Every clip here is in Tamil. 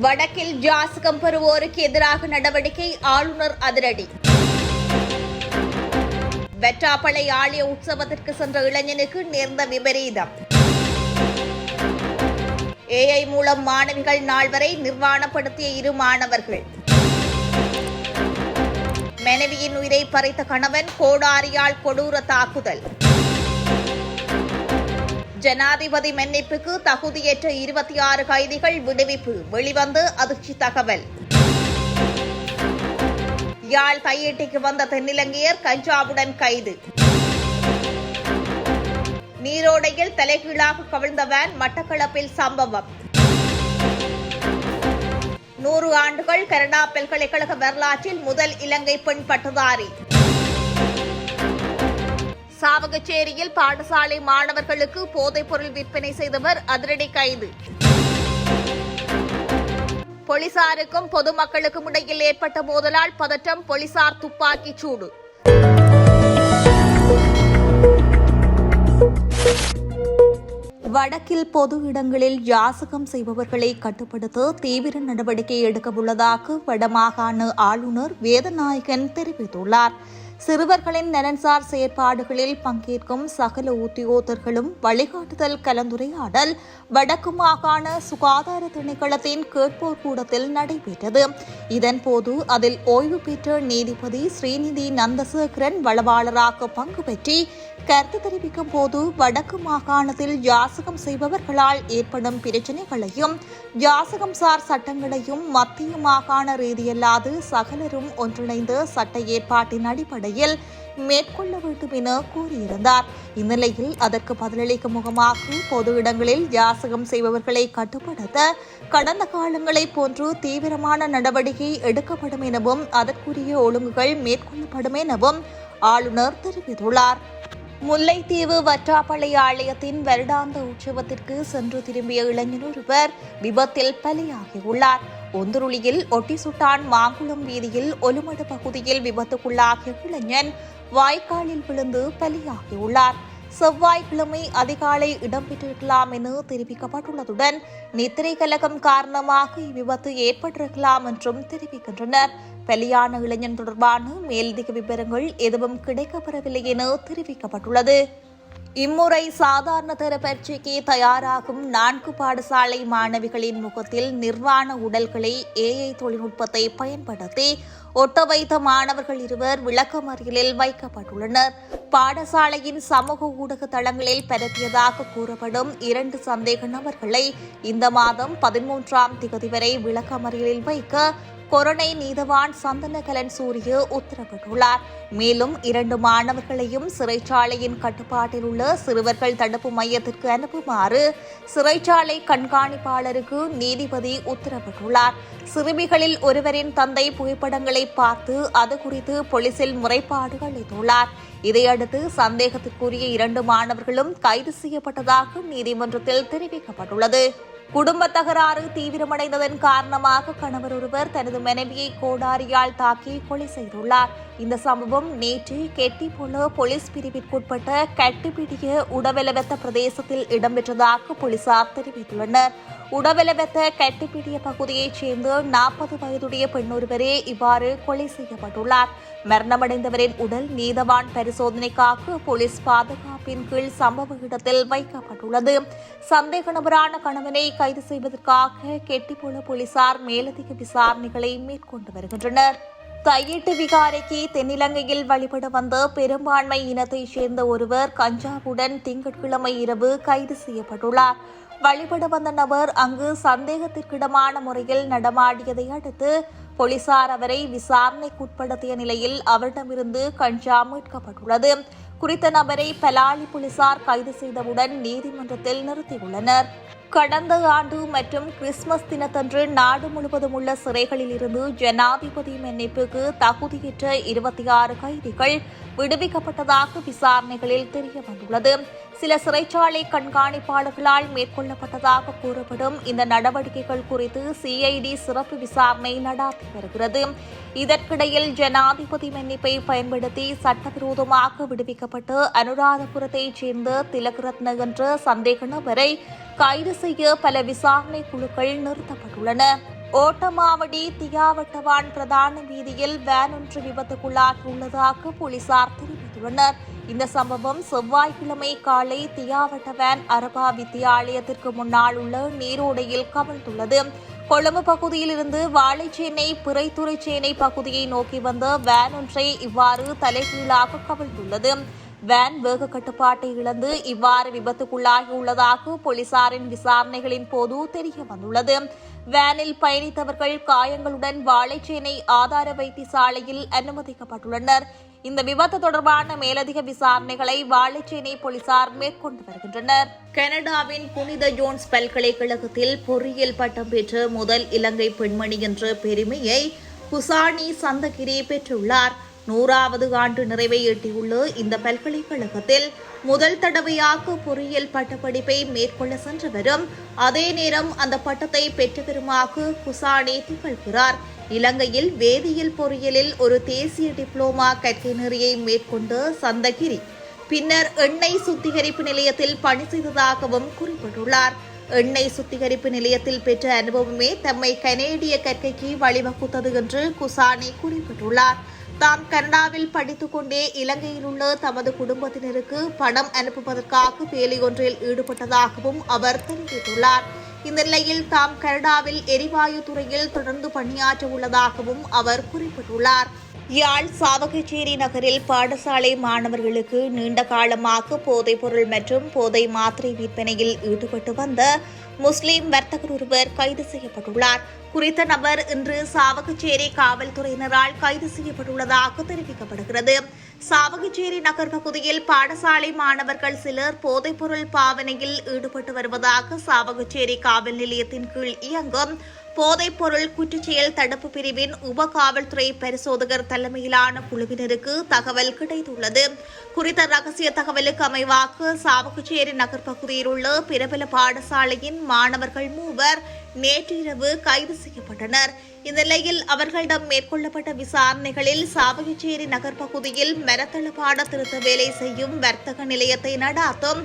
வடக்கில் ஜாசகம் பெறுவோருக்கு எதிராக நடவடிக்கை ஆளுநர் அதிரடி. வெற்றாப்பளை ஆலய உற்சவத்திற்கு சென்ற இளைஞனுக்கு நேர்ந்த விபரீதம். ஏஐ மூலம் மாணவிகள் நால்வரை நிர்வாணப்படுத்திய இரு மாணவர்கள். மனைவியின் உயிரை பறித்த கணவன் கோடாரியால் கொடூர தாக்குதல். ஜனாதிபதி மன்னிப்புக்கு தகுதியற்ற இருபத்தி ஆறு கைதிகள் விடுவிப்பு. வெளிவந்து அதிர்ச்சி தகவல். யாழ் கையெட்டிக்கு வந்த தென்னிலங்கையர் கஞ்சாவுடன் கைது. நீரோடையில் தலைகீழாக கவிழ்ந்த வேன் மட்டக்களப்பில் சம்பவம். நூறு ஆண்டுகள் கனடா பல்கலைக்கழக வரலாற்றில் முதல் இலங்கை பெண் பட்டதாரி. சாவகச்சேரியில் பாடசாலை மாணவர்களுக்கு போதைப்பொருள் விற்பனை செய்தவர் அதிரடி கைது. போலீசாருக்கும் பொதுமக்களுக்கும் இடையில் ஏற்பட்ட மோதலால் பதற்றம் போலீசார் துப்பாக்கிச் சூடு. வடக்கில் பொது இடங்களில் யாசகம் செய்பவர்களை கட்டுப்படுத்த தீவிர நடவடிக்கை எடுக்கவுள்ளதாக வடமாகாண ஆளுநர் வேதநாயகன் தெரிவித்துள்ளார். சிறுவர்களின் நலன்சார் செயற்பாடுகளில் பங்கேற்கும் சகல உத்தியோகர்களும் வழிகாட்டுதல் கலந்துரையாடல் வடக்கு மாகாண சுகாதார திணைக்களத்தின் கேட்போர் கூடத்தில் நடைபெற்றது. இதன்போது அதில் ஓய்வு பெற்ற நீதிபதி ஸ்ரீநிதி நந்தசேகரன் வளவாளராக பங்கு பெற்றி கருத்து தெரிவிக்கும் போது வடக்கு மாகாணத்தில் யாசகம் செய்பவர்களால் ஏற்படும் பிரச்சினைகளையும் யாசகம் சார் சட்டங்களையும் மத்திய மாகாண ரீதியல்லாது சகலரும் ஒன்றிணைந்த சட்ட ஏற்பாட்டின் அடிப்படையில் மேற்கொள்ள வேண்டும் என கூறியிருந்தார். இந்நிலையில் அதற்கு பதிலளிக்கும் முகமாக பொது இடங்களில் யாசகம் செய்பவர்களை கட்டுப்படுத்த கடந்த காலங்களைப் போன்று தீவிரமான நடவடிக்கை எடுக்கப்படும் எனவும் அதற்குரிய ஒழுங்குகள் மேற்கொள்ளப்படும் எனவும் ஆளுநர் தெரிவித்துள்ளார். முல்லைத்தீவு வற்றாப்பளை ஆலயத்தின் வருடாந்த உற்சவத்திற்கு சென்று திரும்பிய இளைஞர் ஒருவர் விபத்தில் பலியாகியுள்ளார். ஒந்துருளியில் ஒட்டிசுட்டான் மாங்குளம் வீதியில் ஒலுமடு பகுதியில் விபத்துக்குள்ளாகிய இளைஞன் வாய்க்காலில் விழுந்து பலியாகியுள்ளார். செவ்வாய்க்கிழமை அதிகாலை இடம்பெற்றிருக்கலாம் என தெரிவிக்கப்பட்டுள்ளதுடன் நித்திரை கலகம் காரணமாக இவ்விபத்து ஏற்பட்டிருக்கலாம் என்றும் தெரிவிக்கின்றனர். பலியான இளைஞன் தொடர்பான மேலதிக விவரங்கள் எதுவும் கிடைக்கப்பெறவில்லை என தெரிவிக்கப்பட்டுள்ளது. இம்முறை சாதாரண தர பரீட்சைக்கு தயாராகும் நான்கு பாடசாலை மாணவிகளின் முகத்தில் நிர்வாண உடல்களை ஏஐ தொழில்நுட்பத்தை பயன்படுத்தி ஒட்ட வைத்த மாணவர்கள் இருவர் விளக்கமறியலில் வைக்கப்பட்டுள்ளனர். பாடசாலையின் சமூக ஊடக தளங்களில் பரப்பியதாக கூறப்படும் இரண்டு சந்தேக நபர்களை இந்த மாதம் பதிமூன்றாம் திகதி வரை விளக்கமறியலில் வைக்க கொரோனை நீதவான் சந்தனகலன் சூரிய உத்தரவிட்டுள்ளார். மேலும் இரண்டு மாணவர்களையும் சிறைச்சாலையின் கட்டுப்பாட்டில் உள்ள சிறுவர்கள் தடுப்பு மையத்திற்கு அனுப்புமாறு சிறைச்சாலை கண்காணிப்பாளருக்கு நீதிபதி உத்தரவிட்டுள்ளார். சிறுமிகளில் ஒருவரின் தந்தை புகைப்படங்களை பார்த்து அது குறித்து போலீசில் முறைப்பாடு அளித்துள்ளார் இதையடுத்து சந்தேகத்திற்குரிய இரண்டு மாணவர்களும் கைது செய்யப்பட்டதாக நீதிமன்றத்தில் தெரிவிக்கப்பட்டுள்ளது. குடும்ப தகராறு தீவிரமடைந்ததன் காரணமாக கணவர் ஒருவர் தனது மனைவியை கோடாரியால் தாக்கி கொலை செய்துள்ளார். இந்த சம்பவம் நேற்று கெட்டிபொல போலீஸ் பிரிவிற்குட்பட்ட கட்டுப்பிடிய உடவெலவெத்த பிரதேசத்தில் இடம்பெற்றதாக போலீசார் தெரிவித்துள்ளனர். உடவெலவெத்த கட்டுப்பிடிய பகுதியைச் சேர்ந்த நாற்பது வயதுடைய பெண்ணொருவரே இவ்வாறு கொலை செய்யப்பட்டுள்ளார். மரணமடைந்தவரின் உடல் நீதவான் பரிசோதனைக்காக போலீஸ் பாதுகாப்பின் கீழ் சம்பவ இடத்தில் வைக்கப்பட்டுள்ளது. சந்தேக நபரான கணவனை கைது செய்வதற்காக கெட்டிப்போல போலீசார் மேலதிக விசாரணைகளை மேற்கொண்டு வருகின்றனர். தையிட்டு விகாரைக்கு தென்னிலங்கையில் வழிபட வந்த பெரும்பான்மை இனத்தைச் சேர்ந்த ஒருவர் கஞ்சாவுடன் திங்கட்கிழமை இரவு கைது செய்யப்பட்டுள்ளார். வழிபட வந்த நபர் அங்கு சந்தேகத்திற்கிடமான முறையில் நடமாடியதை அடுத்து போலீசார் அவரை விசாரணைக்குட்படுத்திய நிலையில் அவரிடமிருந்து கஞ்சா மீட்கப்பட்டுள்ளது. குறித்த நபரை பலாலி போலீசார் கைது செய்தவுடன் நீதிமன்றத்தில் நிறுத்தியுள்ளனர். கடந்த ஆண்டு மற்றும் கிறிஸ்துமஸ் தினத்தன்று நாடு முழுவதும் உள்ள சிறைகளில் இருந்து ஜனாதிபதி மன்னிப்புக்கு தகுதியற்ற இருபத்தி ஆறு கைதிகள் விடுவிக்கப்பட்டதாக விசாரணைகளில் தெரிய வந்துள்ளது சில சிறைச்சாலை கண்காணிப்பாளர்களால் மேற்கொள்ளப்பட்டதாக கூறப்படும் இந்த நடவடிக்கைகள் குறித்து சிஐடி சிறப்பு விசாரணை நடாத்தி வருகிறது. இதற்கிடையில் ஜனாதிபதி மன்னிப்பை பயன்படுத்தி சட்டவிரோதமாக விடுவிக்கப்பட்டு அனுராதபுரத்தைச் சேர்ந்த திலகரத்ன என்ற சந்தேக நபரை கைது செய்ய பல விசாரணை குழுக்கள் நிறுத்தப்பட்டுள்ளன. ஓட்டமாவடி தியாவட்டவான் பிரதான வீதியில் வேன் ஒன்று விபத்துக்குள்ளாகியுள்ளதாக போலீசார் தெரிவித்துள்ளனர். இந்த சம்பவம் செவ்வாய்க்கிழமை காலை தியாவட்ட வேன் அரபா வித்தியாலயத்திற்கு முன்னால் உள்ள நீரோடையில் கவிழ்ந்துள்ளது. கொழும்பு பகுதியிலிருந்து வாழைச்சேனை பிறைத்துறைச்சேனை பகுதியை நோக்கி வந்த வேன் ஒன்றை இவ்வாறு தலைகீழாக கவிழ்ந்துள்ளது. வேன் வேக கட்டுப்பாட்டை இழந்து இவ்வாறு விபத்துக்குள்ளாகியுள்ளதாக போலீசாரின் விசாரணைகளின் போது தெரிய வந்துள்ளது. வேனில் பயணித்தவர்கள் காயங்களுடன் வாழைச்சேனை ஆதார வைத்தியசாலையில் அனுமதிக்கப்பட்டுள்ளனர். இந்த விபத்து தொடர்பான மேலதிக விசாரணைகளை வாழைச்சேனை போலீசார் மேற்கொண்டு வருகின்றனர். கனடாவின் புனித ஜோன்ஸ் பல்கலைக்கழகத்தில் பொறியியல் பட்டம் பெற்ற முதல் இலங்கை பெண்மணி என்ற பெருமையை குசானி சந்தகிரி பெற்றுள்ளார். நூறாவது ஆண்டு நிறைவை எட்டியுள்ள இந்த பல்கலைக்கழகத்தில் முதல் தடவையாக பொறியியல் பட்டப்படிப்பை மேற்கொள்ள சென்றவரும் அதே நேரம் அந்த பட்டத்தை பெற்றவருமாக குசானி திகழ்கிறார். இலங்கையில் வேதியியல் பொறியியலில் ஒரு தேசிய டிப்ளோமா கற்கை நெறியை மேற்கொண்டு சந்தகிரி. பின்னர் எண்ணெய் சுத்திகரிப்பு நிலையத்தில் பணி செய்ததாகவும் குறிப்பிட்டுள்ளார். எண்ணெய் சுத்திகரிப்பு நிலையத்தில் பெற்ற அனுபவமே தம்மை கனேடிய கற்கைக்கு வழிவகுத்தது என்று குசானி குறிப்பிட்டுள்ளார். தாம் கனடாவில் படித்துக்கொண்டே இலங்கையில் உள்ள தமது குடும்பத்தினருக்கு பணம் அனுப்புவதற்காக வேலை ஒன்றில் ஈடுபட்டதாகவும் அவர் தெரிவித்துள்ளார். இந்த நிலையில் தாம் கனடாவில் எரிவாயு துறையில் தொடர்ந்து பணியாற்ற உள்ளதாகவும் அவர் குறிப்பிட்டுள்ளார். யாழ் சாவகச்சேரி நகரில் பாடசாலை மாணவர்களுக்கு நீண்ட காலமாக போதைப்பொருள் மற்றும் போதை மாத்திரை விற்பனையில் ஈடுபட்டு வந்த முஸ்லிம் வர்த்தகர் ஒருவர் கைது செய்யப்பட்டுள்ளார். குறித்த நபர் இன்று சாவகச்சேரி காவல்துறையினரால் கைது செய்யப்பட்டுள்ளதாக தெரிவிக்கப்படுகிறது. சாவகச்சேரி நகர் பகுதியில் பாடசாலை மாணவர்கள் சிலர் போதைப்பொருள் பாவனையில் ஈடுபட்டு வருவதாக சாவகச்சேரி காவல் நிலையத்தின் கீழ் இயங்கும் போதைப்பொருள் குற்றச்செயல் தடுப்பு பிரிவின் உப காவல்துறை பரிசோதகர் தலைமையிலான குழுவினருக்கு தகவல் கிடைத்துள்ளது. குறித்த ரகசிய தகவலுக்கு அமைவாக சாவகச்சேரி நகர் பகுதியில் உள்ள பிரபல பாடசாலையின் மாணவர்கள் மூவர் நேற்றிரவு கைது செய்யப்பட்டனர். இந்நிலையில் அவர்களிடம் மேற்கொள்ளப்பட்ட விசாரணைகளில் சாவகச்சேரி நகர் பகுதியில் மரத்தளபாட திருத்த வேலை செய்யும் வர்த்தக நிலையத்தை நடாத்தும்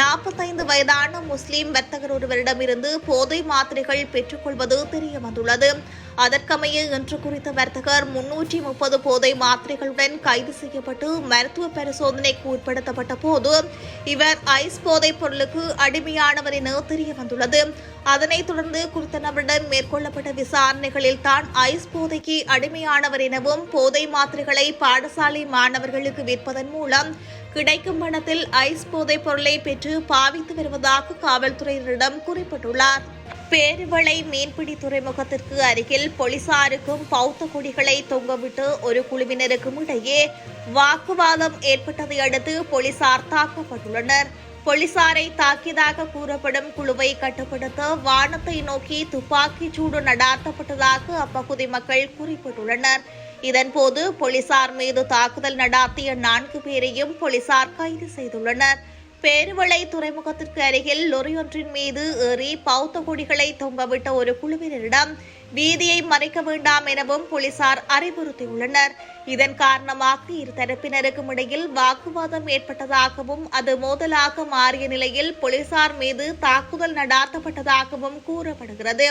நாற்பத்தைந்து வயதான முஸ்லிம் வர்த்தகர் ஒருவரிடமிருந்து போதை மாத்திரைகள் பெற்றுக்கொள்வது தெரியவந்துள்ளது அதற்கமைய இன்று குறித்த வர்த்தகர் முன்னூற்றி முப்பது போதை மாத்திரைகளுடன் கைது செய்யப்பட்டு மருத்துவ பரிசோதனைக்கு உட்படுத்தப்பட்ட போது இவர் ஐஸ் போதைப் பொருளுக்கு அடிமையானவர் என தெரிய வந்துள்ளது அதனைத் தொடர்ந்து குறித்த நபரிடம் மேற்கொள்ளப்பட்ட விசாரணைகளில் தான் ஐஸ் போதைக்கு அடிமையானவர் எனவும் போதை மாத்திரைகளை பாடசாலை மாணவர்களுக்கு விற்பதன் மூலம் கிடைக்கும் பணத்தில் ஐஸ் போதைப் பொருளை பெற்று பாவித்து வருவதாக காவல்துறையினரிடம் குறிப்பிட்டுள்ளார். பேருவளை மீன்பிடி துறைமுகத்திற்கு அருகில் போலீசாருக்கும் பௌத்த கொடிகளை தொங்கவிட்டு ஒரு குழுவினருக்கும் இடையே வாக்குவாதம் ஏற்பட்டதை அடுத்து போலீசார் தாக்கப்பட்டுள்ளனர். போலீசாரை தாக்கியதாக கூறப்படும் குழுவை கட்டுப்படுத்த வானத்தை நோக்கி துப்பாக்கிச் சூடு நடாத்தப்பட்டதாக அப்பகுதி மக்கள் குறிப்பிட்டுள்ளனர். இதன்போது போலீசார் மீது தாக்குதல் நடாத்திய நான்கு பேரையும் போலீசார் கைது செய்துள்ளனர். பேருவளை துறைமுகத்திற்கு அருகில் லொரியொன்றின் மீது ஏறி பௌத்த கொடிகளை தொங்கவிட்ட ஒரு குழுவினரிடம் வீதியை மறைக்க வேண்டாம் எனவும் போலீசார் அறிவுறுத்தியுள்ளனர். இதன் காரணமாக இரு தரப்பினருக்கும் இடையில் வாக்குவாதம் ஏற்பட்டதாகவும் அது மோதலாக மாறிய நிலையில் போலீசார் மீது தாக்குதல் நடாத்தப்பட்டதாகவும் கூறப்படுகிறது.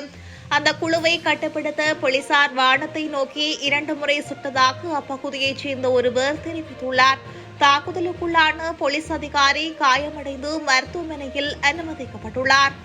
அந்த குழுவை கட்டுப்படுத்த போலீசார் வானத்தை நோக்கி இரண்டு முறை சுட்டதாக அப்பகுதியைச் சேர்ந்த ஒருவர் தெரிவித்துள்ளார். தாக்குதலுக்குள்ளான போலீஸ் அதிகாரி காயமடைந்து மருத்துவமனையில் அனுமதிக்கப்பட்டுள்ளார்.